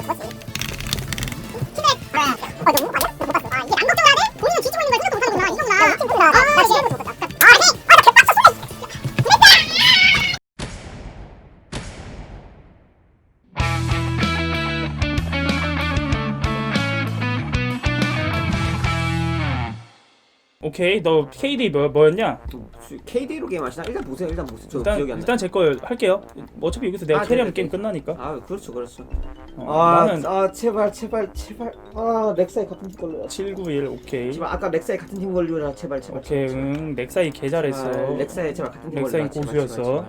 그렇지 키백 아, 어, 너못 봤냐? 못 봤어. 아, 이게 남극적으로 하네? 본인은 뒤집어 있는 걸 생각도 못하는구나. 이거구나. 아, 친구구나. 아, 나 지혜 오케이 너 KD 뭐, 뭐였냐? KD로 게임 하시나? 일단 보세요. 일단 보세요. 저 기억이 일단 안 나. 일단 제거 할게요. 뭐 어차피 여기서 내가 아, 캐리하면 네, 게임 네. 끝나니까. 아 그렇죠 그렇죠. 어, 아, 나는 아 제발 제발 제발 아 렉사이 같은 팀 걸려. 791 오케이. 제발 아까 렉사이 같은 팀 걸려라 제발 제발. 오케이 제발, 응 넥사이 개 잘했어. 제발. 렉사이 제발 같은 팀 렉사이 걸려라. 제발, 고수였어.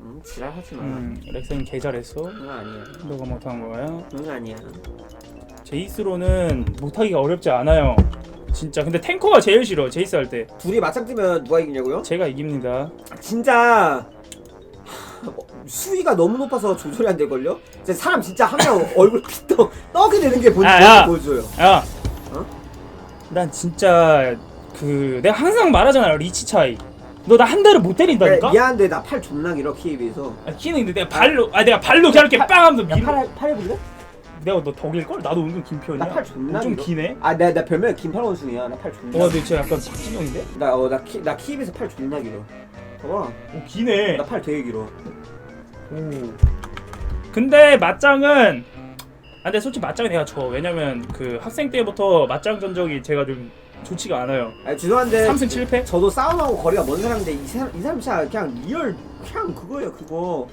응 지랄하지 마. 음 렉사이 개 잘했어. 응 아니야. 너가 못한 거야. 응 아니야. 제이스로는 못하기가 어렵지 않아요. 진짜 근데 탱커가 제일 싫어 제이스 할 때. 둘이 맞짱 뜨면 누가 이기냐고요? 제가 이깁니다. 진짜 하, 뭐, 수위가 너무 높아서 조절이 안 될걸요? 진짜 사람 진짜 한 명 얼굴 피떡 떡이 되는 게 아, 야. 보여줘요. 야. 어? 난 진짜 그 내가 항상 말하잖아 리치 차이. 너 나 한 대를 못 때린다니까? 야, 미안한데 나 팔 존나 길어 키에 비해서. 아, 키는 근데 내가 발로 아 내가 발로 그냥 이렇게 빵 하면서 밀어. 팔, 팔 해볼래? 내가 너 덕일 걸? 나도 은근 긴 편이야. 나 팔 존나 좀 길어. 기네. 아, 나, 나 별명 김팔 원숭이야. 나 팔 존나. 와, 근데 진짜 약간 박진영인데? 나, 어, 나 키, 나 키에 비해서 팔 존나 길어. 봐봐. 오 기네. 나 팔 되게 길어. 오. 근데 맞짱은 아 근데 솔직히 맞짱은 내가 져. 왜냐면 그 학생 때부터 맞짱 전적이 제가 좀 좋지가 않아요. 아, 죄송한데. 3승 7패? 저도 싸움하고 거리가 먼 사람인데 이 사람 이 사람 진짜 그냥 리얼 그냥 그거예요 그거.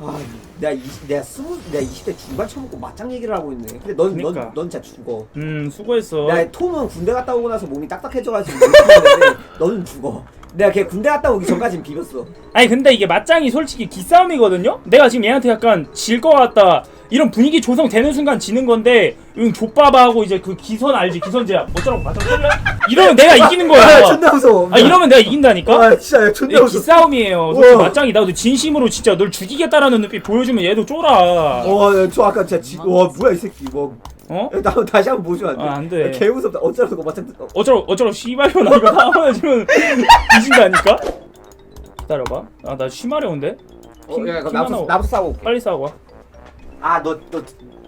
아, 내가 이, 내가 스무 내가 20대 중반 처먹고 맞짱 얘기를 하고 있네. 근데 넌넌 그니까. 넌 진짜 죽어. 음 수고했어. 내가 톰은 군대 갔다 오고 나서 몸이 딱딱해져가지고 못 죽었는데 너는 죽어. 내가 걔 군대 갔다 오기 전까진 비볐어. 아니 근데 이게 맞짱이 솔직히 기싸움이거든요? 내가 지금 얘한테 약간 질 것 같다 이런 분위기 조성되는 순간 지는 건데 응 족바바하고 이제 그 기선 알지 기선제야 뭐처럼 맞짱 쏠래? 이러면 내가 이기는 거야 아, 존나 무서워. 아 이러면 내가 이긴다니까? 아, 진짜 존나 이게 무서워. 기싸움이에요 솔직히 우와. 맞짱이 나도 진심으로 진짜 널 죽이겠다라는 눈빛 보여주면 얘도 쫄아 와, 저 아까 진짜 지, 와 뭐야 이 새끼 뭐. 어? 나 다시 한번 보여주면 안 돼? 아, 안 돼. 개 무섭다. 어쩌라고 맞짱 뜯어. 어쩌러 어쩌러 씨발로 나 이거 다음에 지금 뒤진다니까? 기다려봐 아나 쉬마려운데? 어, 핑- 야, 나부터 하나 나부터 싸고 올게. 빨리 싸고 와 아, 너, 너,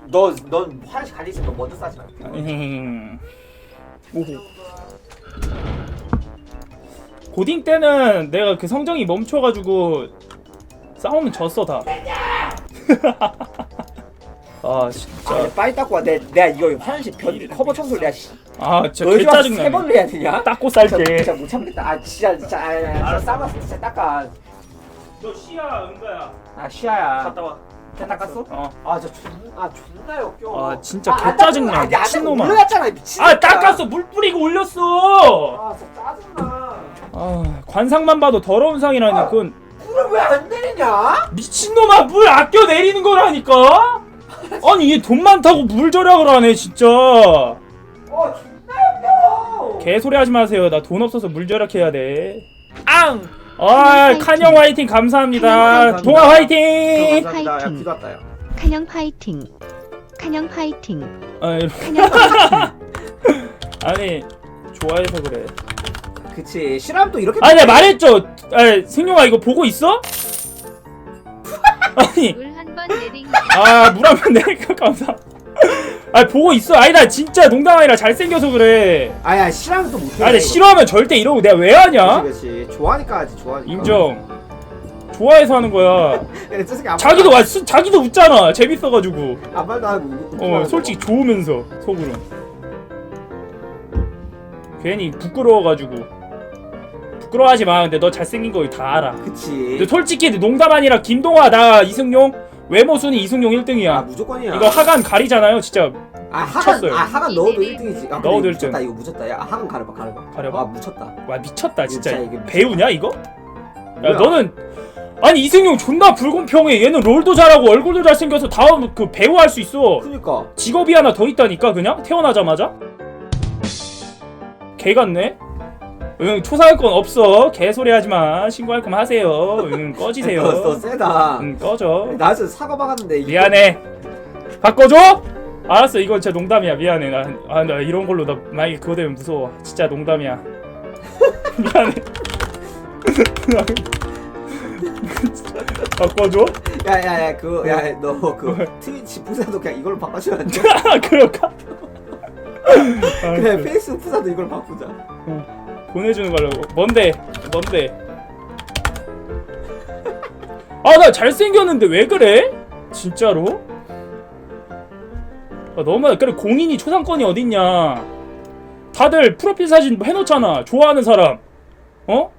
너, 넌 화장실 갈리 있으면 너 먼저 싸지 마. 에헤헤. 오호. 고딩 때는 내가 그 성정이 멈춰가지고 싸우면 졌어 다. 아 진짜 아, 빨리 닦고 와. 내, 내가 이거 화장실 변 커버 청소를 내가 씨. 아 진짜 너 짜증나. 세 번을 해야 되냐? 닦고 진짜, 쌀게. 진짜 못 참겠다. 아, 진짜, 진짜, 아, 아, 아, 싸봤어, 진짜 닦아. 너 씨야 은가야. 아, 시아야. 갔다 와. 다 닦았어? 어. 아, 저 존, 아, 존나 역겨워. 아, 진짜 아, 개안 짜증나. 미친놈아. 올라갔잖아, 미친. 아 닦았어 물 뿌리고 올렸어. 아, 진짜 짜증나. 아 관상만 봐도 더러운 상이라니 그건 물을 왜 안 내리냐? 미친놈아 물 아껴 내리는 거라니까. 아니 얘 돈 많다고 물 절약을 하네 진짜. 어, 존나 역겨워. 개소리 하지 마세요. 나 돈 없어서 물 절약해야 돼. 앙! 아. 칸영 화이팅 감사합니다. 동아 화이팅! 감사합니다. 야, 왔다, 야. 칸영 파이팅. 칸영 파이팅. 아, 파이팅. 아니 좋아해서 그래. 그치. 싫어하면 또 이렇게. 아니 내가 말했죠. 아, 승용아 이거 보고 있어? 아니 물 한 번 내린 아 물하면 내가 감사. 아 보고 있어. 아니 나 진짜 농담 아니라 잘생겨서 그래. 아야, 싫어하면 또 못해. 아니 싫어하면 절대 이러고 내가 왜 하냐? 그치. 좋아하니까 하지, 좋아하니까. 인정. 좋아해서 하는 거야. 근데 저 새끼 아무 자기도 말- 와, 수- 자기도 웃잖아. 재밌어가지고. 아무 말도 안 하고. 웃- 어 웃기만 솔직히 좋으면서 속으로 괜히 부끄러워가지고 부끄러워하지 마 근데 너 잘생긴 거 다 알아. 그치. 근데 솔직히 농담 아니라 김동아 나 이승용 외모 순위 이승용 아, 1등이야 무조건이야. 이거 하간 가리잖아요 진짜 아, 하간, 쳤어요. 아, 하간 넣어도 1등이지. 아, 넣어도 근데 일등. 묻혔다, 이거 묻혔다. 야, 하간 가려봐, 가려봐. 가려봐? 아, 묻혔다. 와 미쳤다 진짜 진짜 이게 배우냐 이거? 야 뭐야? 너는 아니 이승용 존나 불공평해 얘는 롤도 잘하고 얼굴도 잘생겨서 다음 그 배우 할 수 있어 그니까. 직업이 하나 더 있다니까 그냥 태어나자마자 개 같네 응 초상권 없어. 개소리 하지마. 신고할 거면 하세요. 응 꺼지세요. 너, 너 세다. 응 꺼져. 나 지금 사과 박았는데. 이거- 미안해. 바꿔줘? 알았어 이건 진짜 농담이야. 미안해. 나, 아, 나 이런 걸로 나 만약에 그거 되면 무서워. 진짜 농담이야. 미안해. 바꿔줘? 야야야 그거 야너 그 트위치 부사도 그냥 이걸로 안 돼? 그럴까? 아, 그냥 페이스북 부사도 이걸 바꾸자 보내주는 걸로. 뭔데? 뭔데? 아 나 잘생겼는데 왜 그래? 진짜로? 아 너무 그래 공인이 초상권이 어딨냐? 다들 프로필 사진 해놓잖아. 좋아하는 사람. 어?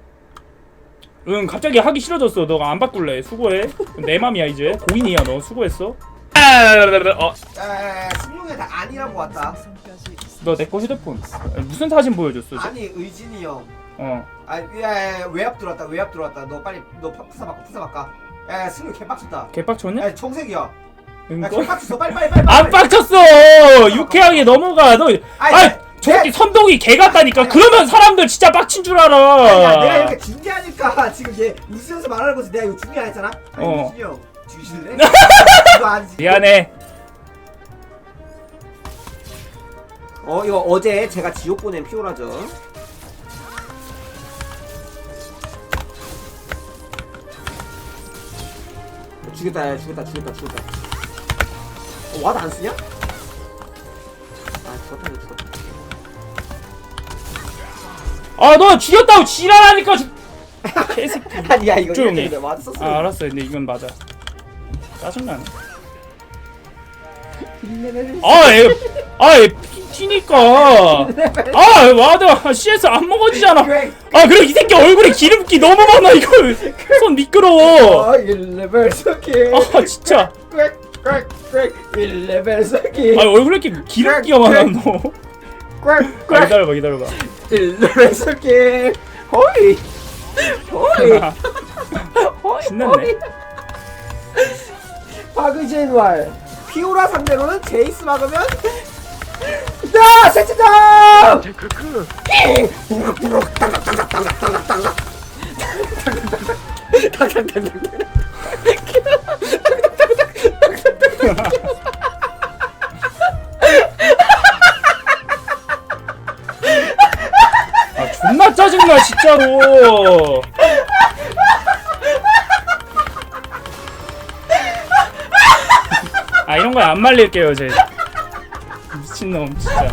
응 갑자기 하기 싫어졌어. 너가 안 바꿀래. 수고해. 내 맘이야 이제. 공인이야 너. 수고했어. 아, 어, 야야야 승용이 다 아니라고 왔다. 너내 거 휴대폰. 무슨 사진 보여줬어 지금? 아니 의진이 형. 어. 아, 야야야 외압 들어왔다 외압 들어왔다. 너 빨리 너 파- 푸사 바꿔 푸사 바꿔. 야야 승용 개빡쳤다. 개빡쳤냐? 야 청색이야. 응, 야 거? 개빡쳤어. 빨리 빨리 빨리 안 빨리. 빡쳤어! 유쾌하게 넘어가. 너 내- 저렇게 선동이 개 같다니까. 그러면 사람들 진짜 빡친 줄 알아. 야 내가 이렇게 중계하니까 지금 얘 웃으면서 말하는 거지. 내가 이거 했잖아? 아니 어. 의진이 형 주실래? 이거 미안해. 어 이거 어제 제가 지옥 보낸 피오라죠. 죽였다 야, 죽였다 죽였다 죽였다. 어, 와드 안 쓰냐? 아 죽었다 이거 죽었다. 아 너 죽였다고 지랄하니까 죽 개새끼. 아니야 이거 조용히 이렇게 와드 썼어 아 알았어. 근데 이건 맞아 짜증나네. 아얘 아얘 튀니까. 아 와드 CS 안 먹어지잖아. 그래. 아 그리고 이 새끼 얼굴에 기름기 너무 많아 이거 손 미끄러워. 어 1레벨 서기 아 진짜. 꽥꽥꽥 1레벨 서기 아 얼굴에 이렇게 기름기가 많아 너. 아, 꽥꽥 기다려봐 기다려봐. 1레벨 서기 호이. 호이. 호이. 신났네. 바 그제누알. 피오라 상대로는 제이스 막으면 나 세트다 부럭부럭 땅땅땅땅땅땅땅땅 땅땅땅땅 아 존나 짜증나 진짜로 안 말릴게요 제. 미친놈 진짜.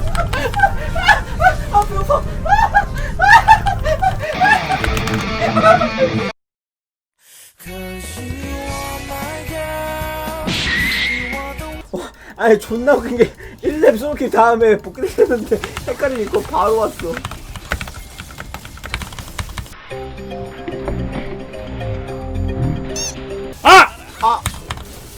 아니 존나 웃긴 게 1렙 솔킬 다음에 복귀했는데 헷갈리니 이거 바로 왔어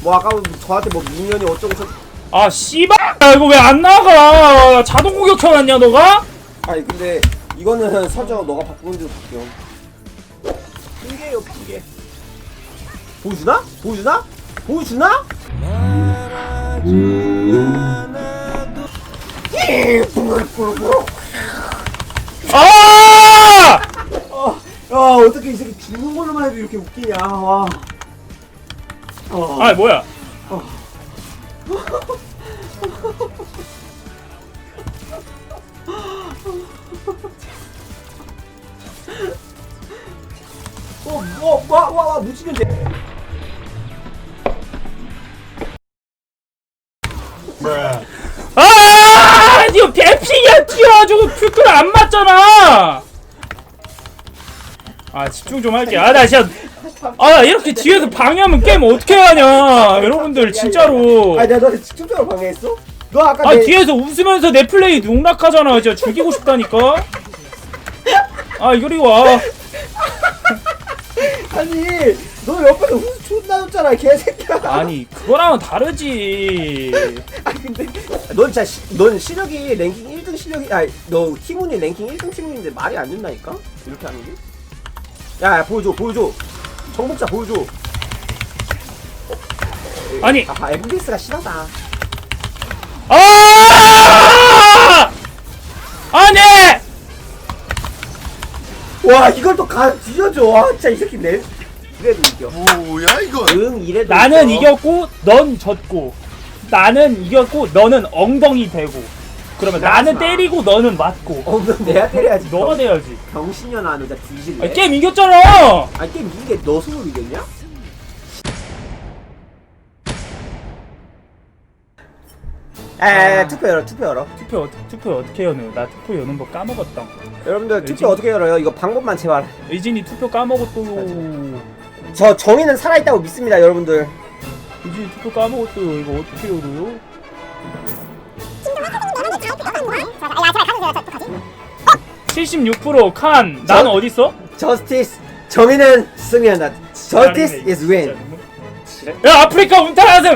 뭐 아까 저한테 뭐 미니언이 어쩌고 저 아 씨발 아, 이거 왜 안 나가 자동 공격 켜놨냐 너가? 아니 근데 이거는 설정 너가 바꾸는 대로 바뀌어 핑계요 핑계 보여주나? 보여주나? 보여주나? 아! 어, 야 어떻게 이 새끼 죽는 걸로만 해도 이렇게 웃기냐 와 어. 아 뭐야 어, 뭐, 와, 와, 와, 묻히면 돼. 아! 이거 배핑이야 뛰어가지고 큐클 안 맞잖아 아 집중 좀 할게 아나 진짜 아 이렇게 뒤에서 방해하면 게임 어떻게 하냐 여러분들 진짜로 아, 내가 너한테 직접적으로 방해했어? 너 아까 아 내, 뒤에서 웃으면서 내 플레이 농락하잖아 진짜 죽이고 싶다니까 아 이리 와 아니, 너 옆에서 웃음 존나 웃잖아, 개새끼야. 아니 그거랑은 다르지 아, 근데 넌 진짜 시, 넌 시력이 랭킹 1등 실력이, 아니, 너 팀운이 랭킹 1등 팀운인데 말이 안 된다니까? 이렇게 하는 게? 야, 야, 보여줘, 보여줘. 정복자 보여줘. 아니 아, FPS가 싫하다. 아 아니 와, 이걸 또 가, 뒤져줘. 와, 진짜 이 새끼 내. 이래도 이겨. 뭐야 이거? 응, 이래도 나는 이겨. 이겼고 넌 졌고 나는 이겼고 너는 엉덩이 대고 그러면 나는 마. 때리고 너는 맞고 어, 너 내가 때려야지. 너가 돼야지 병신년아, 너 진짜 뒤질래? 아니, 게임 이겼잖아 아니, 게임 이게 너 손으로 이겼냐? 에 아. 투표 열어 투표 열어 투표 어떻게 투표 어떻게 여는 나 투표 여는 법 까먹었다 여러분들 투표 어떻게 열어요 이거 방법만 제발 의진이 투표 까먹었어요 저 정의는 살아있다고 믿습니다 여러분들 의진이 투표 까먹었어요 이거 어떻게 열어요? 76%칸. 나는 저- 어딨어? 저스티스 정의는 승리한다 저스티스 is win. 야 아프리카 운타라승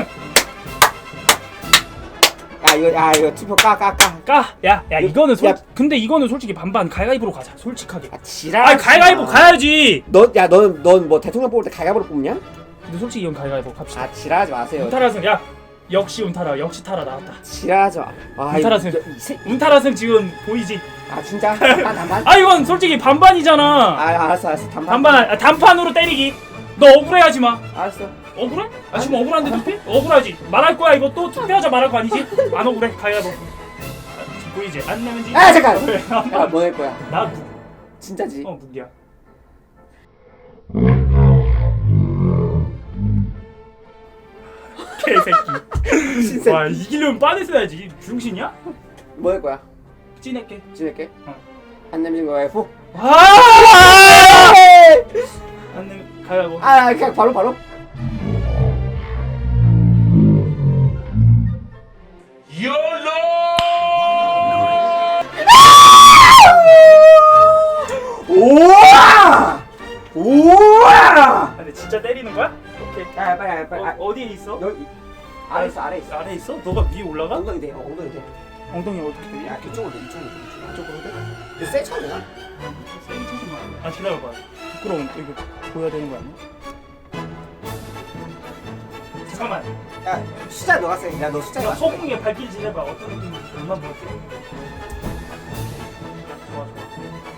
야 이거 야 이거 투표 까 까 까. 까! 야, 야 이거는 솔 야. 근데 이거는 솔직히 반반. 가위바위보로 가자 솔직하게. 아 지랄 아 가위바위보 가야지! 너야 너는 넌 뭐 대통령 뽑을 때 가위바위보로 뽑냐? 근데 솔직히 이건 가위바위보 갑시다. 아 지랄하지 마세요. 운타라승 야 역시 운타라 역시 타라 나왔다 아, 운타라승. 새- 운타라승 지금 보이지? 아 진짜? 아 단판? 아 이건 솔직히 반반이잖아 아 알았어 알았어 단판 반반 아, 단판으로 때리기 너 억울해하지 마 알았어 억울해? 아 지금 억울한데 투표? 억울하지 말할 거야 이거 또 투표하자 말할 거 아니지? 안 억울해 가위바위보 아, 지금 보이지? 안 내면 지 아 잠깐. 야뭐 할 거야 나 무, 진짜지? 어 무기야 새끼. 신세 와 이기려면 빠냈어야지. 중신이야? 뭐 할 거야? 찐할게. 지낼게? 어. 안 내면 거야 후 아! 안 내면 가위바위보. 아 그냥 바로 바로? 우와! 우와! 아, 근데 진짜 때리는 거야? 오케이. 야 빨리 야, 빨리. 어, 아, 어디에 있어? 여기 아래 있어 아래 있어 아래 있어? 너가 위에 올라가? 엉덩이 대 엉덩이 대 엉덩이 어떻게 돼? 야 그쪽으로 돼 이쪽으로 돼 이쪽으로 돼 이거 세차 되나? 아 기다려봐. 부끄러운 이거 보여야 되는 거 아니야? 잠깐만. 야 숫자 너가 세. 야너 숫자 너가 세. 허공에 발길질 해봐. 어떤 느낌인지 얼마 볼게. 좋아 좋아.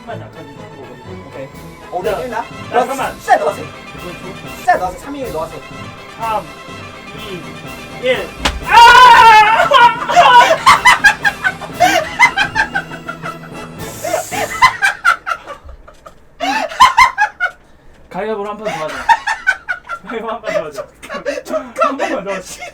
힘만 약하지 이거. 오케이 엉덩이 뛴다? 야, 너 잠깐만. 숫자 너가 세. 이거 숫자 너가 세. 3일 너가 세. 3, 2, 1. 아! 가위바위보로 한 판 더 하자. 가위바위보 한 판 더 하자. 한 번만 더 하자.